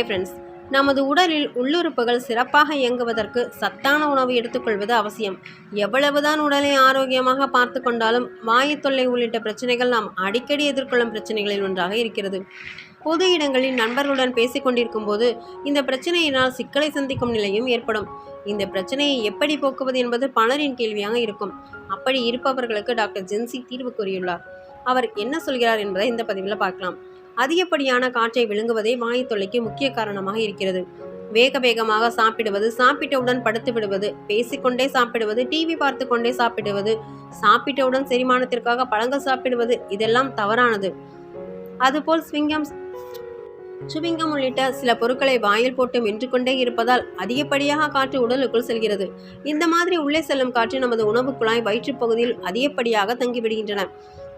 Hi friends நமது உடலில் உள்ளுறுப்புகள் சிறப்பாக இயங்குவதற்கு சத்தான உணவு எடுத்துக்கொள்வது அவசியம். எவ்வளவுதான் உடலை ஆரோக்கியமாக பார்த்து கொண்டாலும் வாயு தொல்லை உள்ளிட்ட பிரச்சனைகள் நாம் அடிக்கடி எதிர்கொள்ளும் பிரச்சனைகளில் ஒன்றாக இருக்கிறது. பொது இடங்களில் நண்பர்களுடன் பேசிக்கொண்டிருக்கும் போது இந்த பிரச்சனையினால் சிக்கலை சந்திக்கும் நிலையும் ஏற்படும். இந்த பிரச்சனையை எப்படி போக்குவது என்பது பலரின் கேள்வியாக இருக்கும். அப்படி இருப்பவர்களுக்கு டாக்டர் ஜென்சி தீர்வு கூறியுள்ளார். அவர் என்ன சொல்கிறார் என்பதை இந்த பதிவில் பார்க்கலாம். அதிகப்படியான காற்றை விழுங்குவதே வாயு தொல்லைக்கு முக்கிய காரணமாக இருக்கிறது. வேக வேகமாக சாப்பிடுவது சாப்பிட்டவுடன் படுத்து விடுவது பேசிக்கொண்டே சாப்பிடுவது டிவி பார்த்து கொண்டே சாப்பிடுவது சாப்பிட்டவுடன் செரிமானத்திற்காக பழங்கள் சாப்பிடுவது இதெல்லாம் தவறானது. அதுபோல் ஸ்விங்கம் சுவிங்கம் உள்ளிட்ட சில பொருட்களை வாயில் போட்டு மென்று கொண்டே இருப்பதால் அதிகப்படியாக காற்று உடலுக்குள் செல்கிறது. இந்த மாதிரி உள்ளே செல்லும் காற்று நமது உணவு குழாய் வயிற்றுப் பகுதியில் அதிகப்படியாக தங்கிவிடுகின்றன.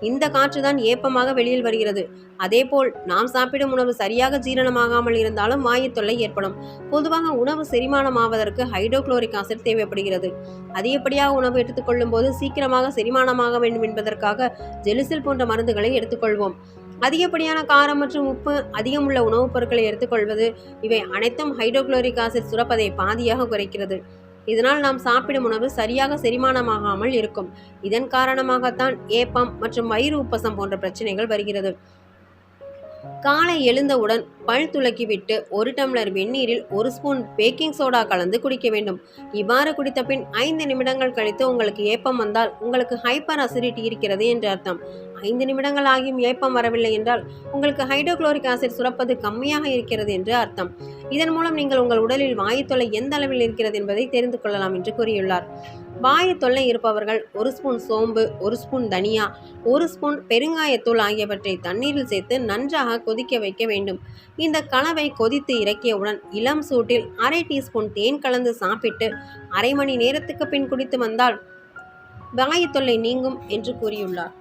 இந்த காற்றுதான் ஏப்பமாக வெளியில் வருகிறது. அதேபோல் நாம் சாப்பிடும் உணவு சரியாக ஜீரணமாகாமல் இருந்தாலும் வாயு தொல்லை ஏற்படும். பொதுவாக உணவு செரிமானமாவதற்கு ஹைட்ரோக்ளோரிக் ஆசிட் தேவைப்படுகிறது. அதிகப்படியாக உணவு எடுத்துக்கொள்ளும் போது சீக்கிரமாக செரிமானமாக வேண்டும் என்பதற்காக ஜெலுசில் போன்ற மருந்துகளை எடுத்துக்கொள்வோம் அதிகப்படியான காரம் மற்றும் உப்பு அதிகமுள்ள உணவுப் பொருட்களை எடுத்துக்கொள்வது இவை அனைத்தும் ஹைட்ரோகுளோரிக் ஆசிட் சுரப்பதை பாதியாக குறைக்கிறது. இதனால் நாம் சாப்பிடும் உணவு சரியாக செரிமானமாகாமல் இருக்கும். இதன் காரணமாகத்தான் ஏப்பம் மற்றும் வயிறு உப்பசம் போன்ற பிரச்சனைகள் வருகிறது. காலை எழுந்தவுடன் பல் துலக்கிவிட்டு ஒரு டம்ளர் வெந்நீரில் ஒரு ஸ்பூன் பேக்கிங் சோடா கலந்து குடிக்க வேண்டும். இவ்வாறு குடித்த பின் ஐந்து நிமிடங்கள் கழித்து உங்களுக்கு ஏப்பம் வந்தால் உங்களுக்கு ஹைப்பர் அசிடிட்டி இருக்கிறது என்று அர்த்தம். ஐந்து நிமிடங்கள் ஆகியும் ஏப்பம் வரவில்லை என்றால் உங்களுக்கு ஹைட்ரோக்ளோரிக் ஆசிட் சுரப்பது கம்மியாக இருக்கிறது என்று அர்த்தம். இதன் மூலம் நீங்கள் உங்கள் உடலில் வாயு தொல்லை எந்த அளவில் இருக்கிறது என்பதை தெரிந்து கொள்ளலாம் என்று கூறியுள்ளார். வாய தொல்லை இருப்பவர்கள் ஒரு ஸ்பூன் சோம்பு ஒரு ஸ்பூன் தனியா ஒரு ஸ்பூன் பெருங்காயத்தூள் ஆகியவற்றை தண்ணீரில் சேர்த்து நன்றாக கொதிக்க வைக்க வேண்டும். இந்த கலவை கொதித்து இறக்கியவுடன் இளம் சூட்டில் அரை டீஸ்பூன் தேன் கலந்து சாப்பிட்டு அரை மணி நேரத்துக்கு பின் குடித்து வந்தால் வாயு தொல்லை நீங்கும் என்று கூறியுள்ளார்.